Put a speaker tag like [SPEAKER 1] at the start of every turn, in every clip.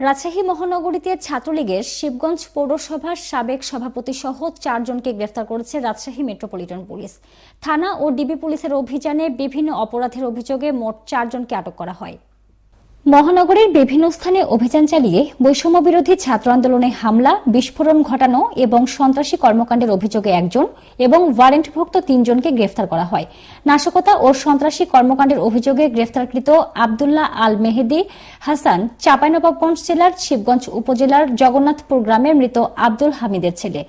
[SPEAKER 1] রাজশাহী মহানগরীতে ছাত্রলীগের শিবগঞ্জ পৌরসভার সাবেক সভাপতি সহ চারজনকে গ্রেফতার করেছে রাজশাহী মেট্রোপলিটন পুলিশ। থানা ও ডিবি পুলিশের অভিযানে বিভিন্ন অপরাধের অভিযোগে মোট চারজনকে আটক করা হয়। মহানগরীর বিভিন্ন স্থানে অভিযান চালিয়ে বৈষম্য বিরোধী ছাত্র আন্দোলনে হামলা, বিস্ফোরণ ঘটানো এবং সন্ত্রাসী কর্মকাণ্ডের অভিযোগে একজন এবং ওয়ারেন্টভুক্ত তিনজনকে গ্রেফতার করা হয়। নাশকতা ও সন্ত্রাসী কর্মকাণ্ডের অভিযোগে গ্রেফতারকৃত আবদুল্লাহ আল মেহেদি হাসান চাঁপাইনবাবগঞ্জ জেলার শিবগঞ্জ উপজেলার জগন্নাথপুর গ্রামের মৃত আব্দুল হামিদের ছেলে।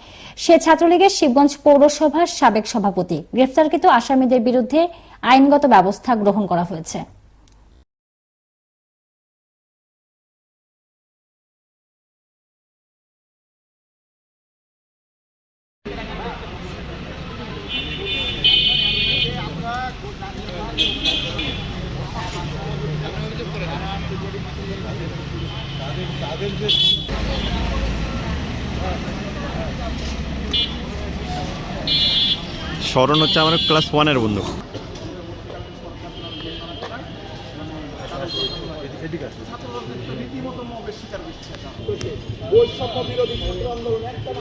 [SPEAKER 1] সে ছাত্রলীগের শিবগঞ্জ পৌরসভার সাবেক সভাপতি। গ্রেফতারকৃত আসামিদের বিরুদ্ধে আইনগত ব্যবস্থা গ্রহণ করা হয়েছে।
[SPEAKER 2] স্মরণ হচ্ছে আমার ক্লাস ওয়ানের বন্ধু।
[SPEAKER 3] ছাত্র আন্দোলন একটা